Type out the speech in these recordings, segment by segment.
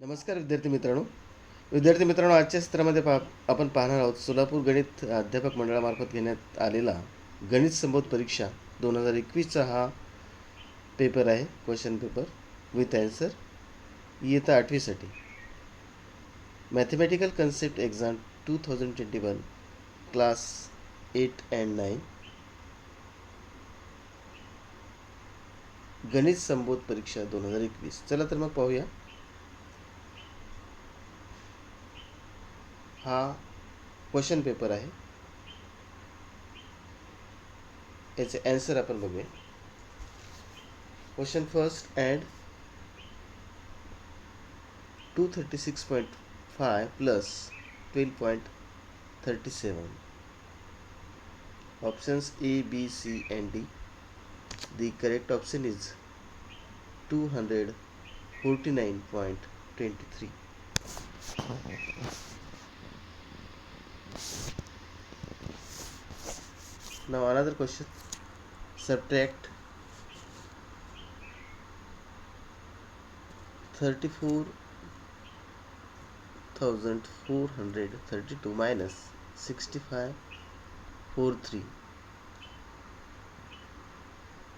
नमस्कार विद्यार्थी मित्रांनो. विद्यार्थी मित्रांनो आजच्या सत्रामध्ये पा आपण पाहणार आहोत सोलापूर गणित अध्यापक मंडळामार्फत घेण्यात आलेला गणित संबोध परीक्षा दोन हजार एकवीसचा हा पेपर आहे क्वेश्चन पेपर विथ ॲन्सर इयत्ता आठवीसाठी. Mathematical concept exam two thousand twenty one class eight and nine गणित संबोध परीक्षा दोन हजार एकवीस. चला तर मग पाहूया. हा क्वेश्चन पेपर आहे. याचे ॲन्सर आपण बघूया. Question first add two thirty six point five plus twelve point thirty seven options A B C and D the correct option is two hundred forty nine point twenty three Now another question. Subtract 34,432 minus 6543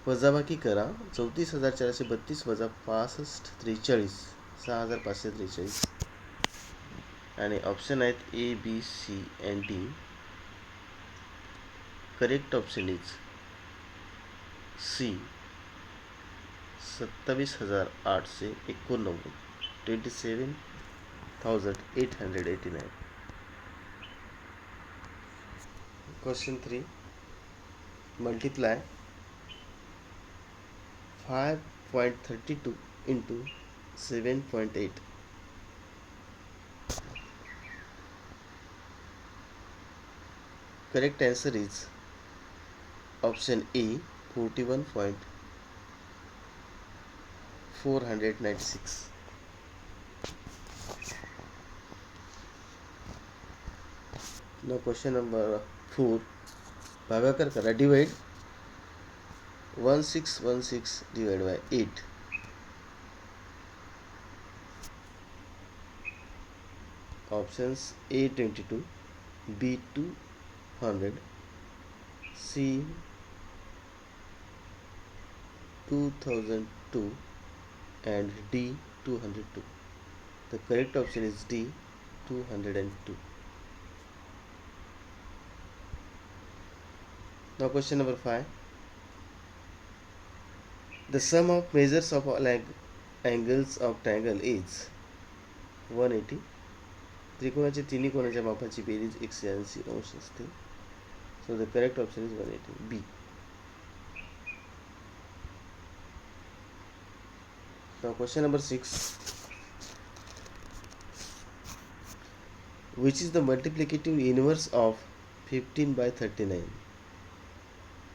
वजाबाकी करा. चौतीस हजार चारशे बत्तीस वजा पासष्ट त्रेचाळीस. सहा हजार पाचशे त्रेचाळीस. आणि ऑप्शन आहेत A B C and D correct option is C सत्तावीस हजार आठशे एकोणनव्वद. Twenty seven thousand eight hundred eighty nine question three multiply five point thirty two into seven point eight correct answer is option A forty one point four hundred ninety six न question number four भागाकार करा divide one six one six divide by eight options A twenty two B two hundred C two thousand two and D two hundred two. The correct option is D two hundred and two. Now question number 5. The sum of measures of all ang angles of triangle is 180. त्रिकोणाच्या तिन्ही कोणाच्या मापाची बेरीज एकशे ऐंशी अंश असते so the correct option is one eighty B question number six which is the multiplicative inverse of fifteen by thirty nine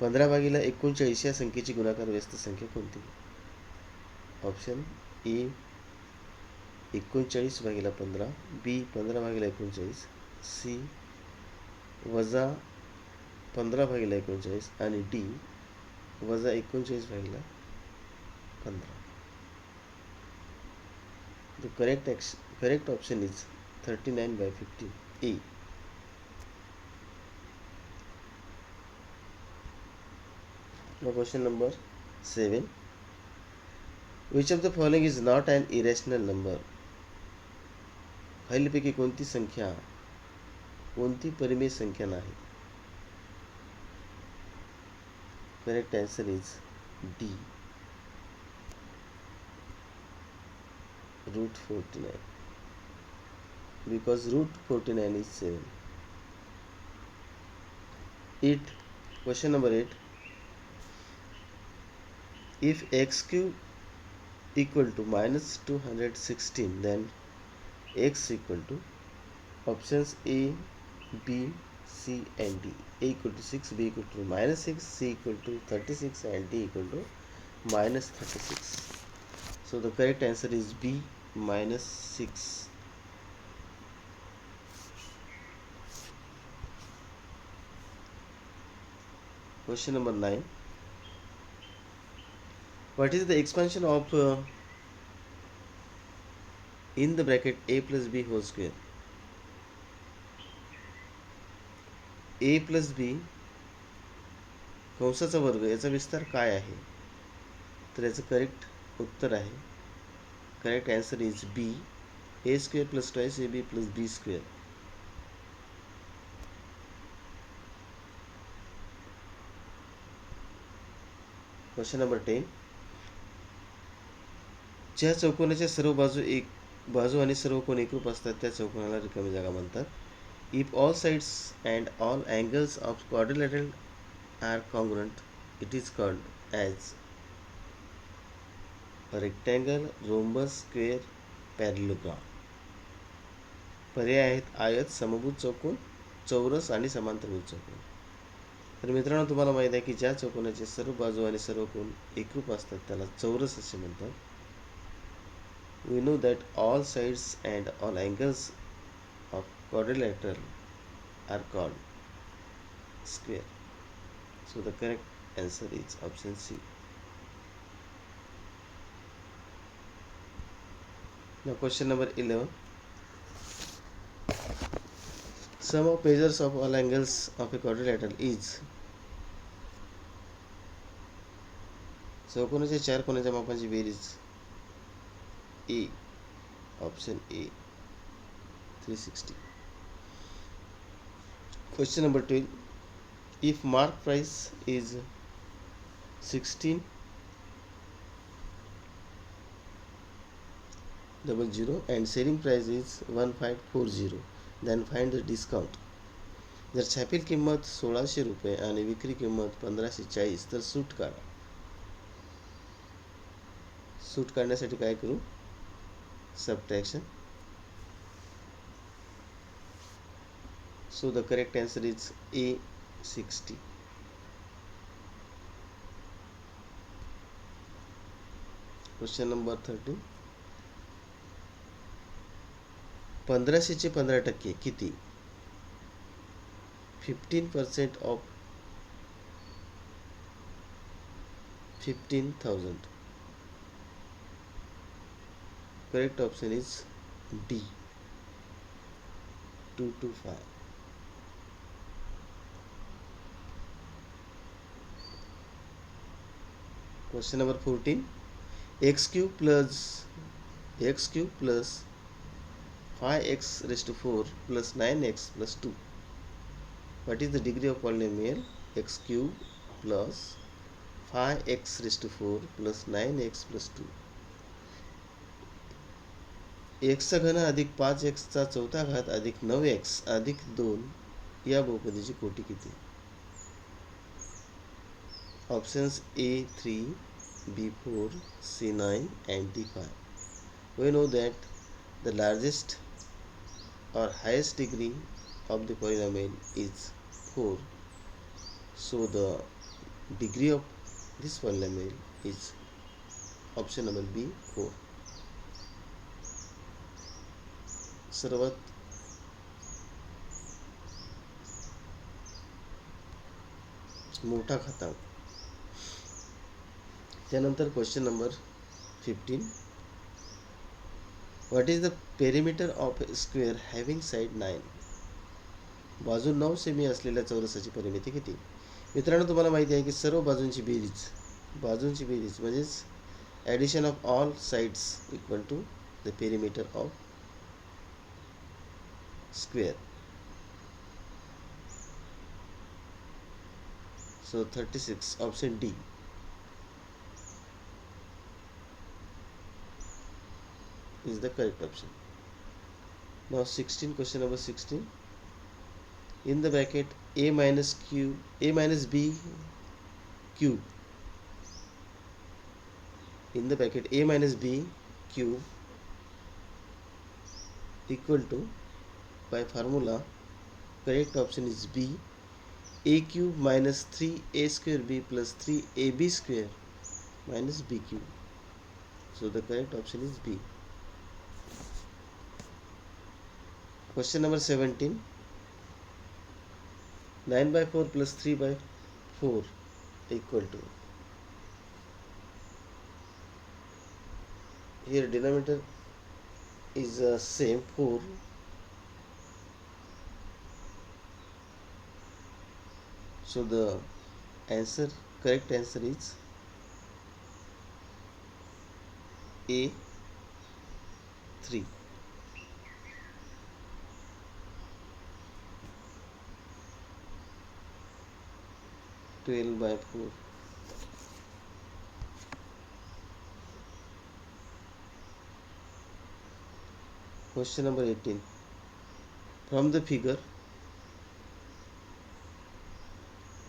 पंधरा भागीला एकोणचाळीस या संख्येची गुणाकार व्यस्त संख्या कोणती? ऑप्शन ए एकोणचाळीस भागीला पंधरा. बी पंधरा भागीला एकोणचाळीस. सी वजा पंधरा भागीला एकोणचाळीस आणि डी वजा एकोणचाळीस भागीला पंधरा. The correct ॲक्श correct option is thirty nine by fifty A question number seven which of the following is not an irrational number खालीलपैकी कोणती संख्या कोणती परिमेय संख्या नाही? Correct answer is D. Root 49 because root 49 is 7. 8. Question number 8. If x cube equal to minus 216 then x equal to options A, B, c and d. A equal to 6 b equal to minus 6 c equal to 36 and d equal to minus 36 so the correct answer is b minus 6 question number 9 what is the expansion of uh, in the bracket a plus b whole square A plus B कंसाचा वर्ग याचा विस्तार काय आहे? तर याचं correct उत्तर आहे. Correct answer is B A square plus twice A B plus B square question number ten ज्या चौकोनाच्या सर्व बाजू एक बाजू आणि सर्व कोण एकरूप असतात त्या चौकोनाला रिकामी जागा म्हणतात. If all sides and all angles of quadrilateral are congruent it is called as a rectangle rhombus square parallelogram. पर्याय आहेत आयत समभुज चौकोन चौरस आणि समांतरभुज चौकोन. तर मित्रांनो तुम्हाला माहीत आहे की ज्या चौकोनाचे सर्व बाजू आणि सर्व कोण एकरूप असतात त्याला चौरस असे म्हणतात. We know that all sides and all angles of quadrilateral are called square. So the correct answer is option C. Now question number 11. Sum of measures of all angles of a quadrilateral is चौकोनाच्या चार कोणाच्या मापांची बेरीज A option A three sixty Question number 12. If mark price is 16 double zero and selling price is 1540 then find the discount जर छापील किंमत सोळाशे रुपये आणि विक्री किंमत पंधराशे चाळीस तर सूट काढा सूट काढण्यासाठी काय करू subtraction So the correct answer is A60. Question number 13. पंधराशेचे पंधरा टक्के किती fifteen percent of fifteen thousand correct option is D two two five question number fourteen. X cube plus X cube plus five X rest four plus nine X plus two what is the degree of polynomial मिळेल X cube plus five X rest four plus nine X plus two एक्सचा घन अधिक पाच एक्सचा चौथा घात अधिक नऊ एक्स अधिक दोन या बहुपदीची कोटी किती? options A3, B4, C9 and D5. We know that the largest or highest degree of the polynomial is 4. So the degree of this polynomial is option number B 4. सर्वात मोठा घातांक त्यानंतर question number fifteen what is the perimeter of square having side nine बाजू नऊ semi असलेल्या चौरसाची परिमिती किती? मित्रांनो तुम्हाला माहिती आहे की सर्व बाजूंची बेरीज बाजूंची बेरीज म्हणजेच addition of all sides equal to the perimeter of square so thirty six option is the correct option. Now 16 question number 16 in the bracket a minus q a minus b cube in the bracket a minus b cube equal to by formula correct option is b. A cube minus 3a square b plus 3ab square minus b cube. So the correct option is b Question number 17. 9 by 4 plus 3 by 4 equal to. Here denominator is uh, same 4 so the answer correct answer is a 3 12 by 4 question number 18 from the figure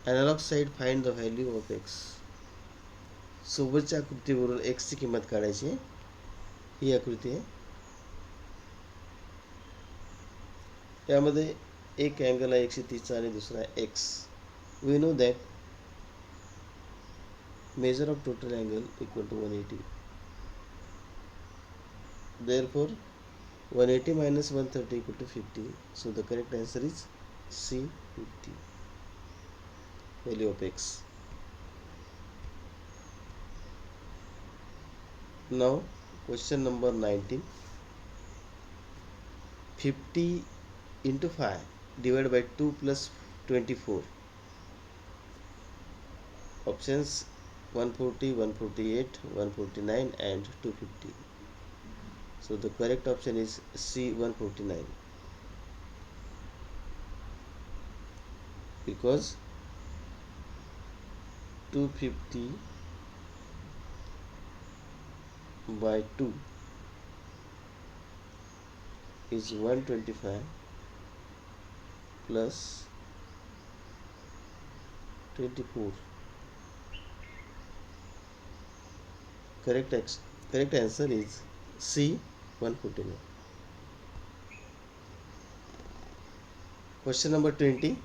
analog side find the value of x. सोबतच्या आकृतीवरून एक्सची किंमत काढायची ही आकृती आहे. यामध्ये एक angle आहे एकशे तीसचा आणि दुसरा आहे x we know that measure of total angle equal to 180 therefore 180 minus 130 equal to 50 so the correct answer is c 50 value of x. Now question number 19 50 into 5 divided by 2 plus 24 options 140 148 149 and 250 so the correct option is c 149 because 250 by 2 is 125 plus 24 correct ex- correct answer is c 149 question number 20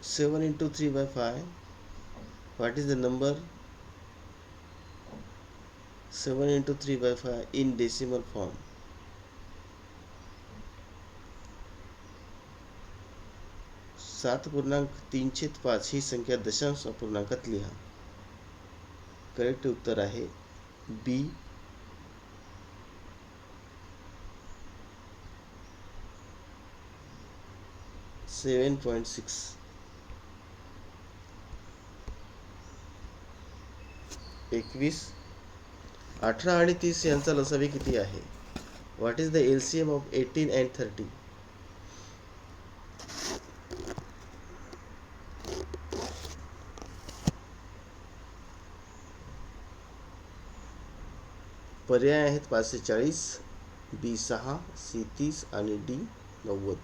7 into 3 by 5 what is the number? 7 into 3 by 5 in decimal form सात पूर्णांक तीनशे पाच ही संख्या दशांश अपूर्णांकात लिहा. Correct उत्तर आहे B सेवन point six एकवीस. अठरा आणि तीस यांचा लसावी किती आहे? What is the L C M of eighteen and thirty पर्याय आहेत पाचशे चाळीस बी सहा सी तीस आणि डी नव्वद.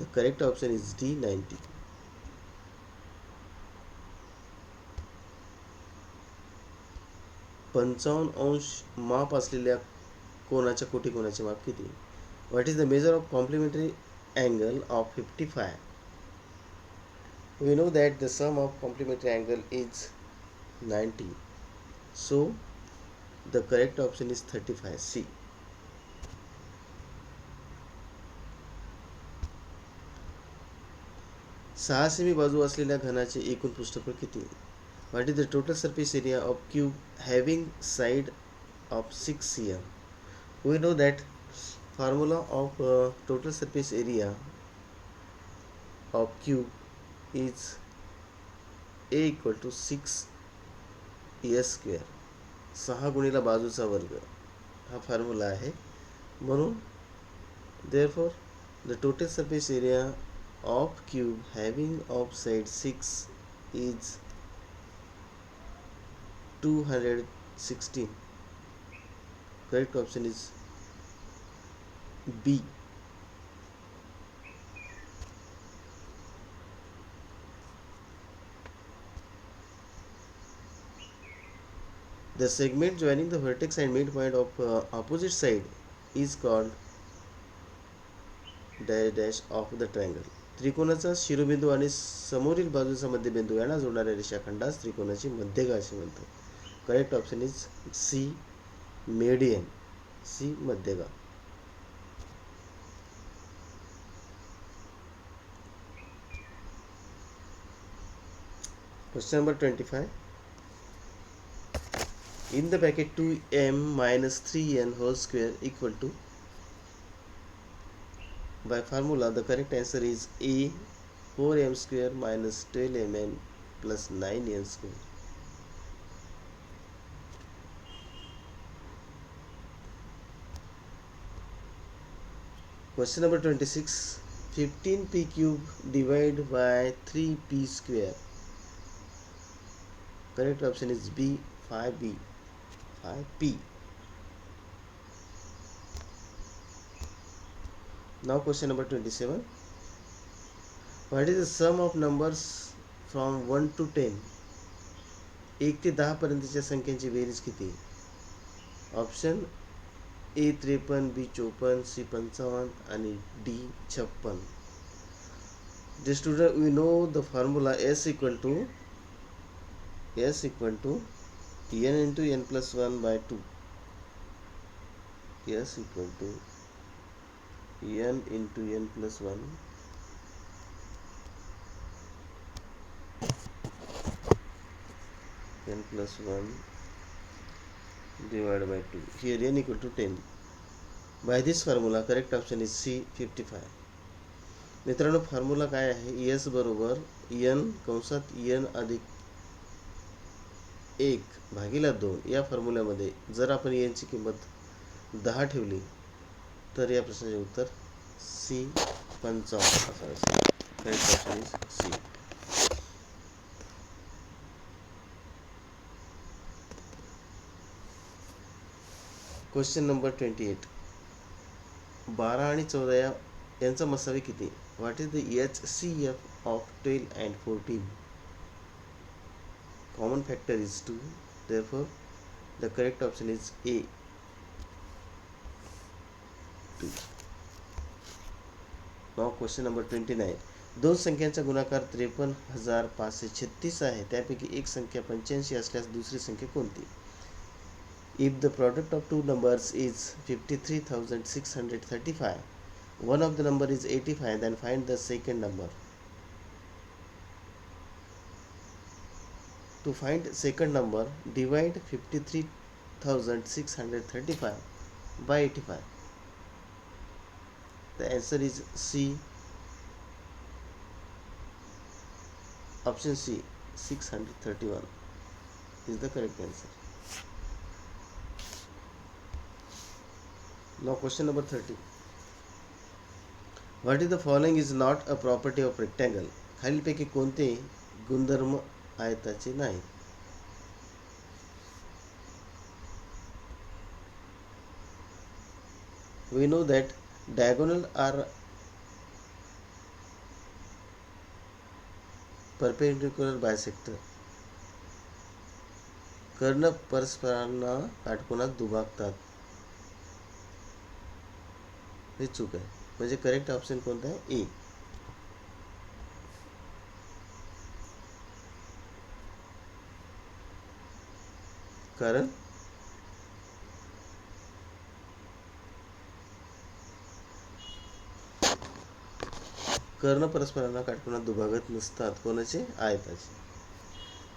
The correct option is D ninety पंचावन्न अंश माप असलेल्या कोणाच्या कोटी कोणाचे माप किती? What is the measure of complementary angle of fifty five we know that the sum of complementary angle is 90 so the correct option is 35 c. सहा सेमी बाजू असलेल्या घनाचे एकूण पृष्ठफळ किती? What is the total surface area of cube having side of six C M we know that formula of total surface area of cube is A equal to six S square सहा गुणीला बाजूचा वर्ग. हा formula आहे. म्हणून therefore the total surface area of cube having of side six is two hundred sixteen correct option is B The segment joining the vertex and midpoint of uh, opposite side is called dash dash of the triangle. त्रिकोणाचा शिरोबिंदू आणि समोरील बाजूचा मध्यबिंदू यांना जोडणाऱ्या रेषाखंडास त्रिकोणाची मध्यगा असे म्हणतात correct option is C median C मध्यगा question number twenty five In the bracket 2m minus 3n whole square equal to by formula the correct answer is A 4m square minus 12mn plus 9n square. Question number 26 15p cube divided by 3p square. Correct option is B 5b 5p. Now question number 27. What is the sum of numbers from 1 to 10? एक ते दहा पर्यंतच्या संख्यांची बेरीज किती option A त्रेपन्न बी चोपन्न C पंचावन्न आणि डी छप्पन जे student we know the formula S equal to S equal to N into N plus one by two S equal to N into N plus one n plus 1 divided by 2 here n equal to 10 by this formula correct option is c 55 मित्रांनो फॉर्म्युला काय आहे? S बरोबर N कंसात N अधिक एक भागीला दोन या फॉर्म्युल्यामध्ये जर आपण यांची किंमत दहा ठेवली तर या प्रश्नाचे उत्तर सी पंचावन्न असं असेल correct option is C question number twenty eight बारा आणि चौदा या यांचा मसावी किती? What is the H C F of twelve and fourteen common factor is 2 therefore the correct option is A. 2 now question number 29 दोन संख्यांचा गुणाकार त्रेपन्न हजार पाचशे छत्तीस आहे. त्यापैकी एक संख्या पंच्याऐंशी असल्यास दुसरी संख्या कोणती? If the product of two numbers is fifty three thousand six hundred thirty five one of the number is eighty five then find the second number To find second number, divide 53,635 by 85. The answer is C. Option C, 631 is the correct answer. Now question number 30. What is the following is not a property of rectangle? खालीलपैकी कोणते गुणधर्म आयताचे नाही. We know that diagonal are perpendicular bisector. कर्ण परस्परांना काटकोनात दुभागतात. हे चूक आहे. म्हणजे करेक्ट ऑप्शन कोणता आहे? ए कारण कर्ण परस्परांना काटकोनात दुभागत नसतात. कोणाचे? आयताचे.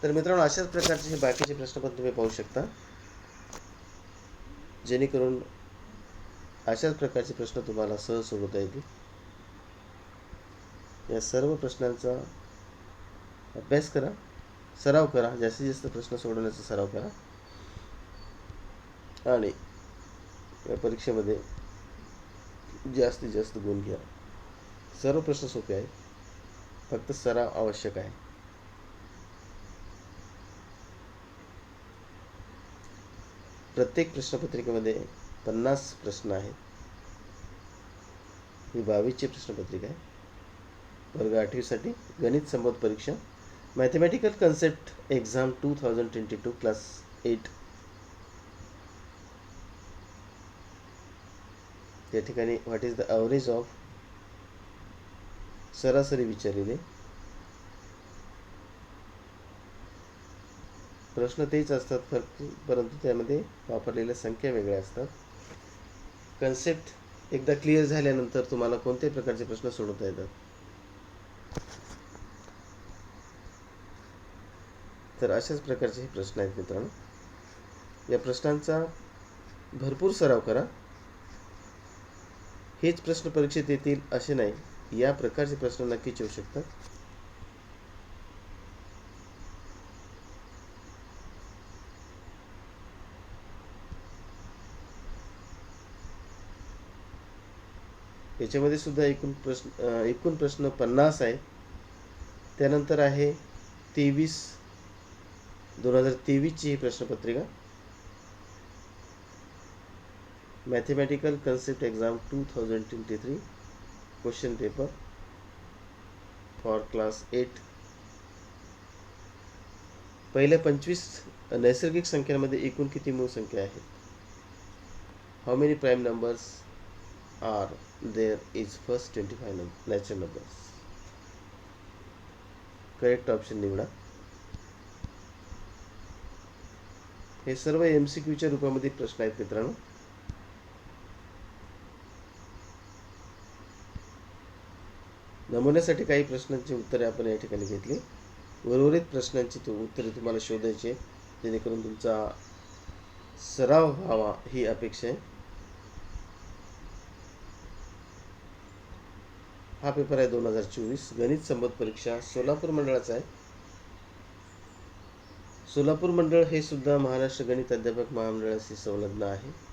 तर मित्रांनो अशाच प्रकारचे हे बाकीचे प्रश्न पण तुम्ही पाहू शकता. जेणेकरून अशाच प्रकारचे प्रश्न तुम्हाला सहज सोडवता येतील. या सर्व प्रश्नांचा अभ्यास करा. सराव करा. जास्तीत जास्त प्रश्न सोडवण्याचा सराव करा. आणि या परीक्षेमध्ये जास्तीत जास्त गुण घ्या. सर्व प्रश्न सोपे आहेत. फक्त सराव आवश्यक आहे. प्रत्येक प्रश्नपत्रिकेमध्ये पन्नास प्रश्न आहेत. ही बावीसची प्रश्नपत्रिका आहे. वर्ग आठवीसाठी गणित संबोध परीक्षा mathematical concept exam two thousand twenty two class eight त्या ठिकाणी what is the average of सरासरी विचारलेले? प्रश्न तेच असतात फक्त परंतु त्यामध्ये वापरलेल्या संख्या वेगळ्या असतात. कन्सेप्ट एकदा क्लिअर झाल्यानंतर तुम्हाला कोणत्याही प्रकारचे प्रश्न सोडवता येतात? तर अशाच प्रकारचे हे प्रश्न आहेत मित्रांनो. या प्रश्नांचा भरपूर सराव करा. हेच प्रश्न परीक्षेत येतील असे नाही. या प्रकारचे प्रश्न नक्कीच येऊ शकतात. याच्यामध्ये सुद्धा एकूण प्रश्न एकूण प्रश्न पन्नास आहे. त्यानंतर आहे तेवीस दोन हजार तेवीसची ही प्रश्नपत्रिका. Mathematical concept exam two thousand twenty three question paper for class eight पहिल्या पंचवीस नैसर्गिक संख्यांमध्ये एकूण किती मूळ संख्या आहेत? How many prime numbers are there is first twenty five natural numbers correct option निवडा. हे सर्व एम सी क्यूच्या रूपामध्ये प्रश्न आहेत मित्रांनो. नमुन्यासाठी काही प्रश्नांची उत्तरे आपण या ठिकाणी घेतली. उर्वरित प्रश्नांची तो उत्तरे तुम्हाला शोधायची जेणेकरून तुमचा सराव व्हावा ही अपेक्षा आहे. हा पेपर आहे दोन हजार चोवीस. गणित संबंध परीक्षा सोलापूर मंडळाचा आहे. सोलापूर मंडळ हे सुद्धा महाराष्ट्र गणित अध्यापक महामंडळाशी संलग्न आहे.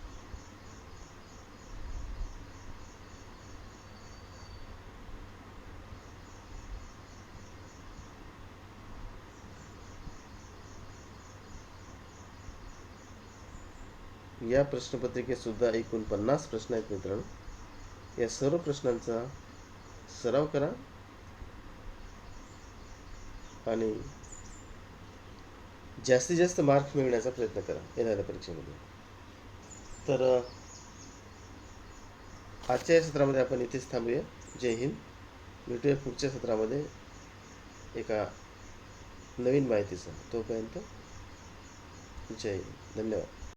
या प्रश्नपत्रिकेतसुद्धा एकूण पन्नास प्रश्न आहेत मित्रांनो. या सर्व प्रश्नांचा सराव करा. आणि जास्तीत जास्त मार्क मिळवण्याचा प्रयत्न करा येणाऱ्या परीक्षेमध्ये. तर आजच्या या सत्रामध्ये आपण इथेच थांबूया. जय हिंद. भेटूया पुढच्या सत्रामध्ये एका नवीन माहितीचा तोपर्यंत जय हिंद. धन्यवाद.